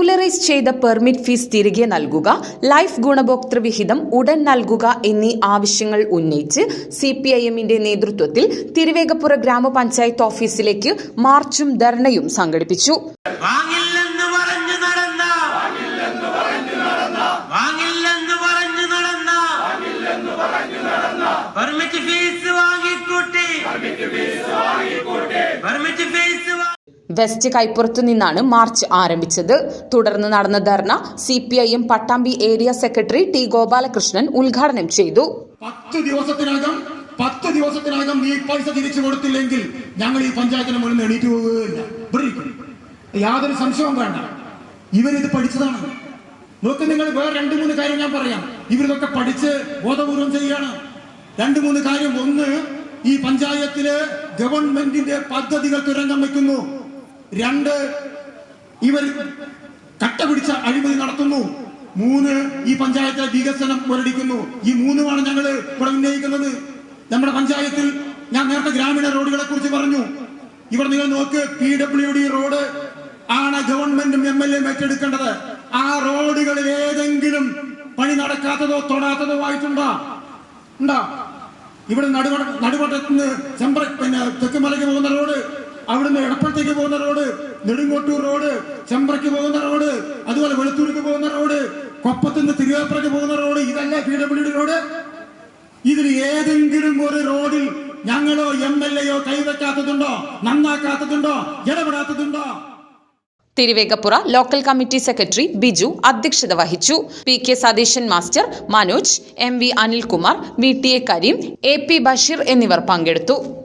Regularise ചെയ്ത permit fees തിരികെ നൽകുക ലൈഫ് ഗുണഭോക്തൃ വിഹിതം ഉടൻ നൽകുക എന്നീ ആവശ്യങ്ങൾ ഉന്നയിച്ച് സി പി ഐ എമ്മിന്റെ നേതൃത്വത്തിൽ തിരുവേഗപ്പുറ ഗ്രാമപഞ്ചായത്ത് ഓഫീസിലേക്ക് മാർച്ചും ധർണയും സംഘടിപ്പിച്ചു. പെർമിറ്റ് ഫീസ് വാങ്ങിക്കൂട്ടി. പെർമിറ്റ് ഫീസ് വാങ്ങിക്കൂട്ടി. പെർമിറ്റ് വെസ്റ്റ് കൈപ്പുറത്തു നിന്നാണ് മാർച്ച് ആരംഭിച്ചത്. തുടർന്ന് നടന്ന ധർണ C P I M Pattambi area secretary T Gopalakrishnan ഉദ്ഘാടനം ചെയ്തു. പത്ത് ദിവസത്തിനകം പത്ത് ദിവസത്തിനകം നീ പൈസ തിരിച്ചു കൊടുത്തില്ലെങ്കിൽ ഞങ്ങൾ ഈ പഞ്ചായത്തിന് മുന്നിൽ എണീറ്റ് പോവുകയില്ല. യാതൊരു സംശയവും വേണ്ട. ഇവരിത് പഠിച്ചതാണ്. നോക്ക് നിങ്ങൾ വേറെ രണ്ട് മൂന്ന് കാര്യം ഞാൻ പറയാം. ഇവരിതൊക്കെ പഠിച്ച് ബോധപൂർവം ചെയ്യാണ്. രണ്ട് മൂന്ന് കാര്യം. ഒന്ന് ഈ പഞ്ചായത്തിലെ ഗവൺമെന്റിന്റെ പദ്ധതികൾ തുരങ്കം വെക്കുന്നു രണ്ട് ഇവർ കട്ട പിടിച്ച അഴിമതി നടത്തുന്നു. മൂന്ന് ഈ പഞ്ചായത്തിലെ വികസനം മുരടിക്കുന്നു. ഈ മൂന്നുമാണ് ഞങ്ങൾ ഇവിടെ ഉന്നയിക്കുന്നത്. നമ്മുടെ പഞ്ചായത്തിൽ ഞാൻ നേരത്തെ ഗ്രാമീണ റോഡുകളെ കുറിച്ച് പറഞ്ഞു. ഇവിടെ നിങ്ങൾ നോക്ക് പി ഡബ്ല്യു ഡി റോഡ് ആണ് ഗവൺമെന്റും എം എൽ എ ഏറ്റെടുക്കേണ്ടത്. ആ റോഡുകളിൽ ഏതെങ്കിലും പണി നടക്കാത്തതോ തൊടാത്തതോ ആയിട്ടുണ്ടോ? ഉണ്ടോ? ഇവിടെ നടുവട നടുവട്ടത്തുനിന്ന് ചെമ്പ്ര പിന്നെ തെക്കുമലയ്ക്ക് പോകുന്ന റോഡ് അവിടുന്ന് എടപ്പളത്തേക്ക് പോകുന്ന റോഡ് നെടുങ്കോട്ടൂർ റോഡ് ചെമ്പ്രയ്ക്ക് പോകുന്ന റോഡ് അതുപോലെ വെളുത്തൂർക്ക് പോകുന്ന റോഡ് കൊപ്പത്തുനിന്ന് തിരുവേപ്പുറയ്ക്ക് പോകുന്ന റോഡ് ഇതല്ല പി ഡബ്ല്യു ഡി റോഡ്. ഇതിൽ ഏതെങ്കിലും ഒരു റോഡിൽ ഞങ്ങളോ എം എൽ എയോ കൈവെക്കാത്തതുണ്ടോ നന്നാക്കാത്തതുണ്ടോ ഇടപെടാത്തതുണ്ടോ? Thiruvegappura local committee secretary Biju അധ്യക്ഷത വഹിച്ചു. P K Satheesan master Manoj M V Anilkumar V T A Kareem A P Basheer എന്നിവർ പങ്കെടുത്തു.